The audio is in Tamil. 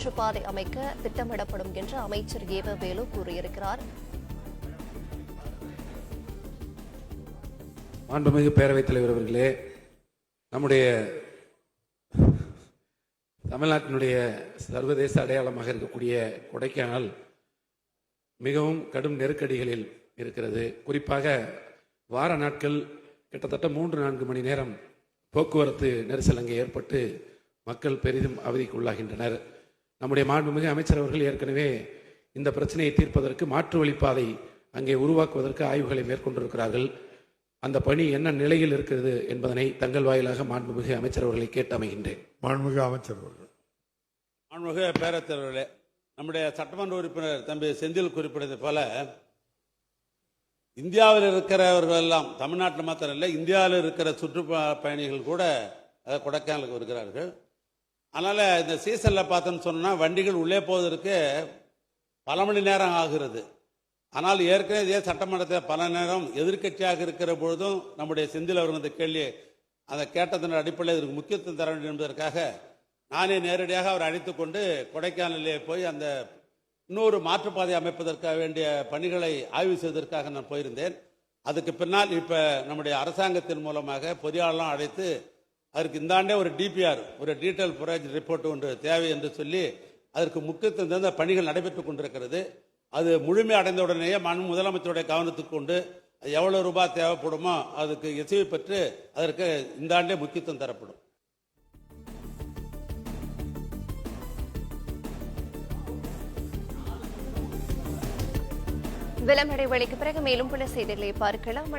மாற்றுப்பாதை அமைக்க திட்டமிடப்படும் என்று அமைச்சர் ஏவவேலு கூறியிருக்கிறார். மாண்புமிகு பேரவைத் தலைவர் அவர்களே நம்முடைய தமிழ்நாட்டினுடைய சர்வதேச அடையாளமாக இருக்கக்கூடிய கொடைக்கானல் மிகவும் கடும் நெருக்கடிகளில் இருக்கிறது. குறிப்பாக வார நாட்கள் கிட்டத்தட்ட மூன்று நான்கு மணி நேரம் போக்குவரத்து நெரிசல் அங்கே ஏற்பட்டு மக்கள் பெரிதும் அவதிக்குள்ளாகின்றனர். நம்முடைய மாண்புமிகு அமைச்சர் அவர்கள் ஏற்கனவே இந்த பிரச்சனையை தீர்ப்பதற்கு மாற்று வழிப்பாதை அங்கே உருவாக்குவதற்கு ஆய்வுகளை மேற்கொண்டிருக்கிறார்கள். அந்த பணி என்ன நிலையில் இருக்கிறது என்பதனை தங்கள் வாயிலாக மாண்புமிகு அமைச்சர் அவர்களை கேட்டு அமைகின்றேன். மாண்புமிகு அமைச்சர் அவர்கள். மாண்புமிகு பேரத்தலைவர்களே நம்முடைய சட்டமன்ற உறுப்பினர் தம்பி செந்தில் குறிப்பிட்டது போல இந்தியாவில் இருக்கிறவர்கள் எல்லாம் தமிழ்நாட்டில் மாத்திரம் இல்லை இந்தியாவில் இருக்கிற சுற்றுலா பயணிகள் கூட கொடைக்கானலுக்கு வருகிறார்கள். அதனால் இந்த சீசனில் பார்த்தோன்னு சொன்னால் வண்டிகள் உள்ளே போவதற்கு பல மணி நேரம் ஆகிறது. ஆனால் ஏற்கனவே இதே சட்டமன்றத்தில் பல நேரம் எதிர்க்கட்சியாக இருக்கிற பொழுதும் நம்முடைய செந்தில் அவர்கள் இந்த கேள்வியை அதை கேட்டதன் அடிப்படையில் இதற்கு முக்கியத்துவம் தர வேண்டும் என்பதற்காக நானே நேரடியாக அவர் அழைத்து கொண்டு கொடைக்கானலிலே போய் அந்த இன்னொரு மாற்றுப்பாதை அமைப்பதற்காக வேண்டிய பணிகளை ஆய்வு செய்வதற்காக நான் போயிருந்தேன். அதுக்கு பின்னால் இப்போ நம்முடைய அரசாங்கத்தின் மூலமாக பொறியாளர்லாம் அழைத்து அதற்கு இந்த ஆண்டே ஒரு டிபிஆர் ஒரு டீட்டெயில் ப்ராஜெக்ட் ரிப்போர்ட் ஒன்று தேவை என்று சொல்லி அதற்கு முக்கியத்துவம் தந்த பணிகள் நடைபெற்றுக் கொண்டிருக்கிறது. அது முழுமை அடைந்த உடனேயே மண் முதலமைச்சருடைய கவனத்துக்கு கொண்டு அது எவ்வளவு ரூபாய் தேவைப்படுமோ அதுக்கு இசைவு பெற்று அதற்கு இந்த ஆண்டே முக்கியத்துவம் தரப்படும். விளம்பர வேலைக்கு பிறகு மேலும் பல செய்திகளை பார்க்கலாம்.